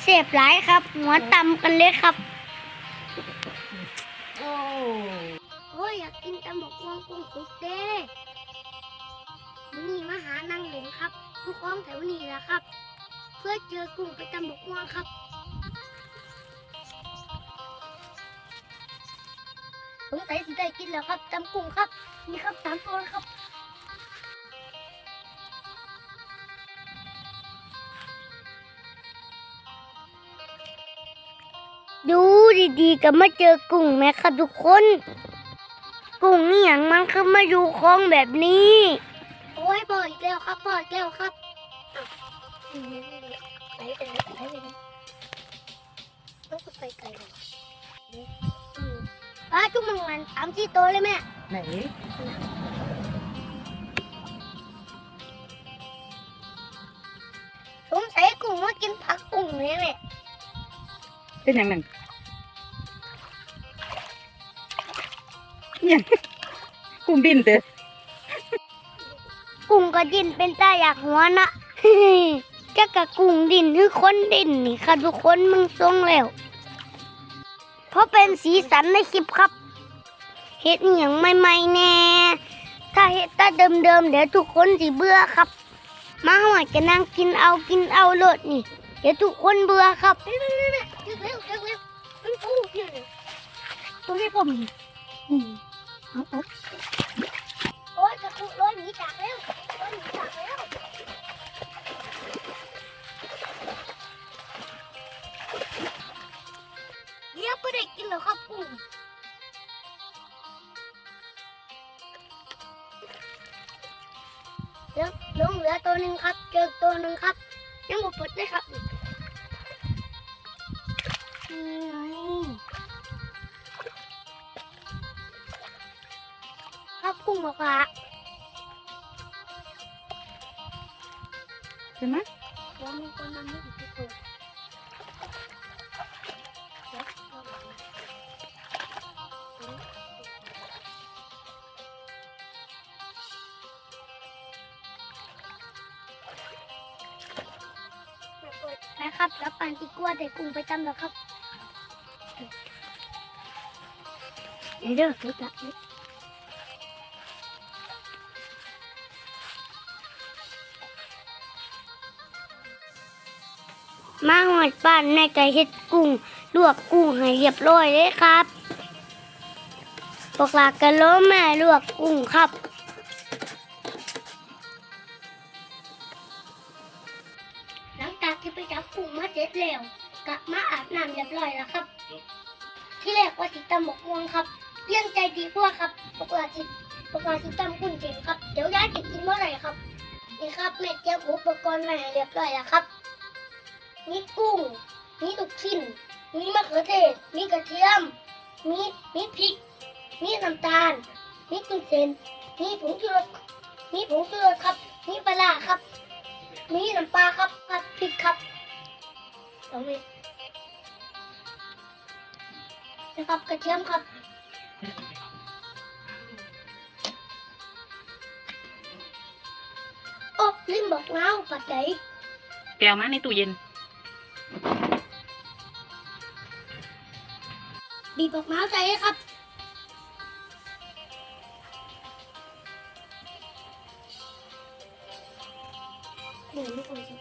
เสียบหลายครับ หัวตำกันเลยครับ โอ้โอ้ยอยากกินตำบกวงกุ้งสุกเด้วันนี้มาหานั่งเหลนครับทุกของแถวนี้แหละครับ เพื่อเจอกุ้งไปตำบกวงครับสงสัยสิได้กินแล้วครับตำกุ้งครับ นี่ครับสามตัวแล้วครับ ดูดีๆก็มาเจอกุ้งไหมครับทุกคน กุ้งนี่อย่างมันคือมาอยู่คลองแบบนี้ โอ้ยบ่อยแล้วครับบ่อยแล้วครับไปไปไปไปต้องไปไกลเลยป้าจุ๊บมังมันสามสี่ตัวเลยแม่ ไหนสงสัยกุ้งมากินผักกุ้งเลยแม่เป็นอย่างนั้นเนี่ยกุ้งดินเด้อกุ้งก็ดินเป็นตาอยากหัวนะจะกะกุ้งดินคือคนดินนี่ค่ะทุกคนมึงทรงแล้ว เพราะเป็นสีสันในคลิปครับเฮ็ดอหย่างใหม่ๆแน่ ถ้าเฮ็ดแตาเดิมๆเดี๋ยวทุกคนสิเบื่อครับ มาหอยจะนั่งกินเอากินเอาโลดนี่ เดี๋ยวทุกคนเบื่อครับเร็วๆๆๆเร็วๆเร็วๆมันกุ้งเยอะเลยตัวนี้ผมนี่เอาเอา โอ๊ยกระตุกร้อยหนีจากแล้วร้อยหนีจากแล้วเดี๋ยวก็ได้กินแล้วครับกุ้งเดี๋ยวลงเหลือตัวหนึ่งครับ เจอตัวหนึ่งครับ ยังบ่เปิดเลยครับ นี่ไงครับกุ้งบอกว่าใช่ไหมเดี๋ยวมีคนนำให้อีกทีตัวเดี๋ยวเอาหลังนะครับแล้วปันที่กลัวแต่กุ้งไปจำแล้วครับเดี๋ยวเด้อสุ มาหอดบ้านในไก่เฮ็ดกุ้งลวกกุ้งให้เรียบร้อยเลยครับพวกหลากกันล้มแม่ลวกกุ้งครับ หลังจากที่ไปจับกุ้งมาเสร็จแล้วกลับมาอาบน้ำเรียบร้อยแล้วครับ ที่แรกว่าสิตำบกม่วงครับเลี้ยงใจดีกว่าครับปกติปกติตำกุ้งเก่งครับ เดี๋ยวย้ายจะกินเมื่อไหร่ครับ นี่ครับแม่เตรียมอุปกรณ์มาให้เรียบร้อยแล้วครับ มีกุ้ง มีลูกชิ้น มีมะเขือเทศ มีกระเทียม มีมีพริก มีน้ำตาล มีกุ้งเส้นมีผงชูรส มีผงชูรสครับ มีปลาร้าครับ มีน้ำปลาครับผัดพริกครับสองเม็ดนะครับกระเทียมครับโอ้ลิมบอกน้าวปัดไหนแปลวมาในตู้เย็น บีบบอกน้าวใจเลยครับเดี๋ยวไม่ควรสิ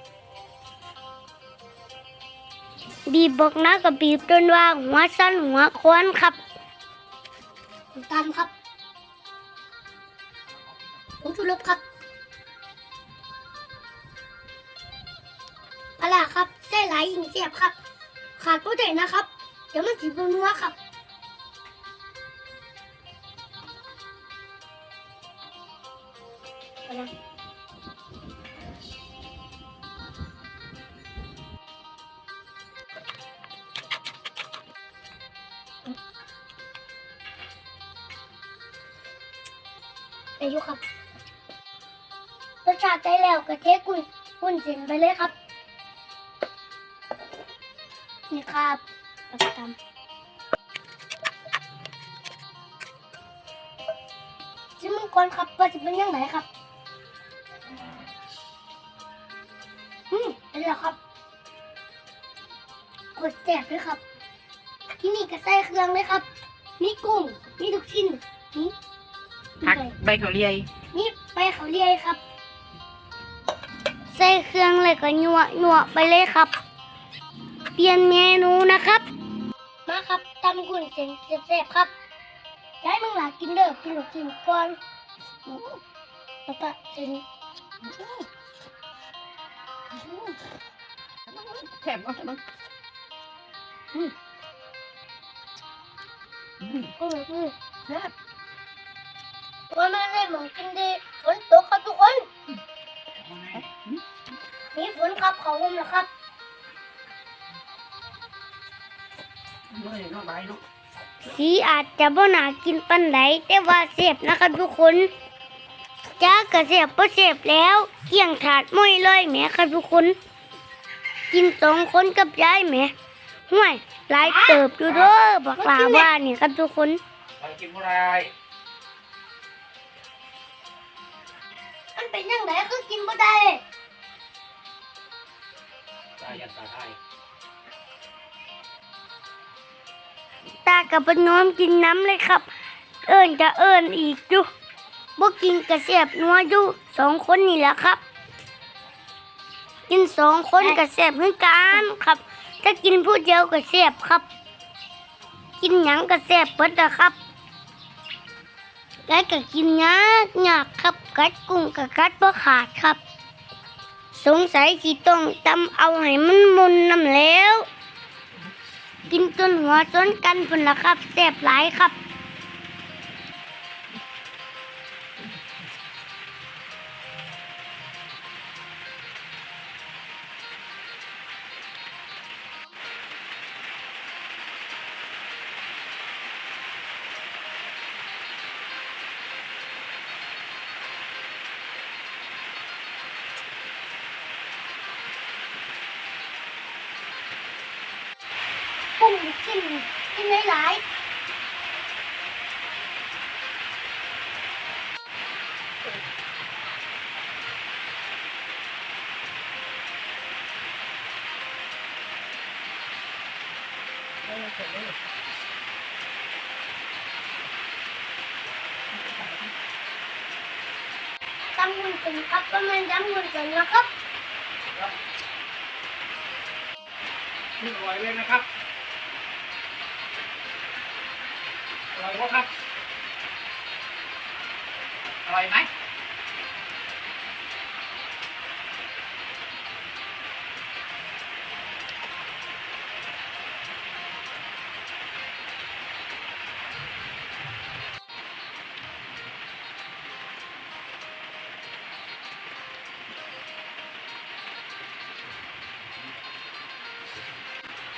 บีบบอกน้ากับบีบจนว่าหัวสั้นหัวโค้นครับตามครับผมชูรสครับปลาร้าครับไส้ไหลายยิงเสียบครับ ขาดโปรตีนนะครับ เดี๋ยวมันจีบนัวครับ นะอายุครับรสชาติได้แล้วกระเทกุนกุนเส้นไปเลยครับ นี่ครับแล้วก็ตำชิมมังกรครับว่าจะเป็นยังไงครับ อืมเป็นแล้วครับ กดแจกด้วยครับ ที่นี่ก็ใส่เครื่องเลยครับ มีกุ้ง มีทุกชิ้นนี่ผักไปใบเขาเรียยนี่ไปเขาเรียกครับ ใส่เครื่องเลยก็นัวนัวไปเลยครับ เปลี่ยนเมนูนะครับ มาครับตำกุ่นเส้นแซ่บๆครับย้ายมึงหลากินเด้อกินหลูกกินก่อนอื้อแล้วก็เส้นอื้ออื้อ แถมเอาบ้างอื้ออื้อแซ่บวันได้หมองกินดีฝนตกครับทุกคนมีฝนครับขาผมแล้วครับสีอาจจะบ่น่ากินปันใดแต่ว่าเสียบนะครับทุกคน จ้ากระเสียบก็เสียบแล้ว เกี่ยงถาดม้อยเลยแหมครับทุกคน กินสองคนกับยายแหมห่วยหลายเติบอยู่เด้อบักลาว่านี่ครับทุกคนไปกินบ่ได้มันเป็นยังไงคือกินบ่ได้ตายยันตาไทยตากับปนน้อมกินน้ำเลยครับ เอิญจะเอิญอีกอยู่ บกินกระเสียบนัวอยู่สองคนนี่แหละครับ กินสองคนกระเสียบเหมือนกันครับ ถ้ากินผู้เดียวกระเสียบครับ กินหยังกระเสียบเปิดนะครับไก่ก็กินยากยากครับกัดกุ้งกับกัดบ่ขาดครับ สงสัยที่ต้องตำเอาให้มันมุนน้ำแล้ว กินจนหัวจนกันพุ่นละครับแซ่บหลายครับ กุ้งกินกินหลายๆตำมุนเป็นครับประมาณตำมุนเป็นนะครับนี่อร่อยเลยนะครับ อร่อยบ่ครับอร่อยไหม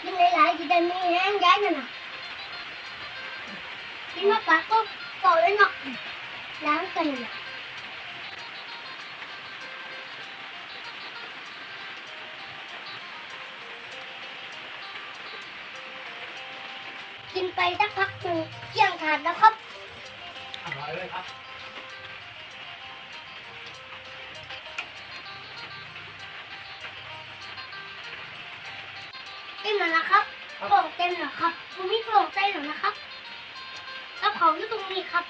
กินหลายๆกินได้มีแห้งย้ายนั่นน่ะ กินมาปากก็เก่าเลยเนาะล้างกันน่ะกินไปสักพักหนึ่งเที่ยงถาดแล้วครับอร่อยเลยครับเต็มแล้วนะครับโป่งเต็มแล้วครับคุณมีโป่งใจหรอนะครับแล้ว เขาอยู่ตรงนี้ครับ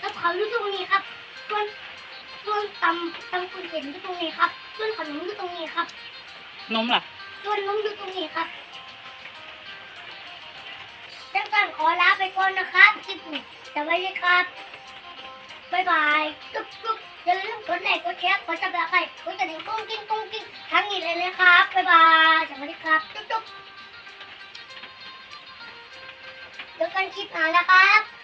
แล้วเขาอยู่ตรงนี้ครับ ส่วนส่วนตำตำคุณเห็นอยู่ตรงนี้ครับ ส่วนขนมอยู่ตรงนี้ครับ นมล่ะ ส่วนนมอยู่ตรงนี้ครับดังนั้นขอลาไปก่อนนะครับคลิปนี้สวัสดีครับ บ๊ายบายจุ๊บจุ๊บอย่าลืมกดไลค์กดแชร์กดซับสไครต์กดกระดิ่งกุ้งกิ้งกุ้งกิ้งทั้งนี้เลยนะครับ บ๊ายบาย สวัสดีครับ จุ๊บจุ๊บ กันคลิปหน้านะครับ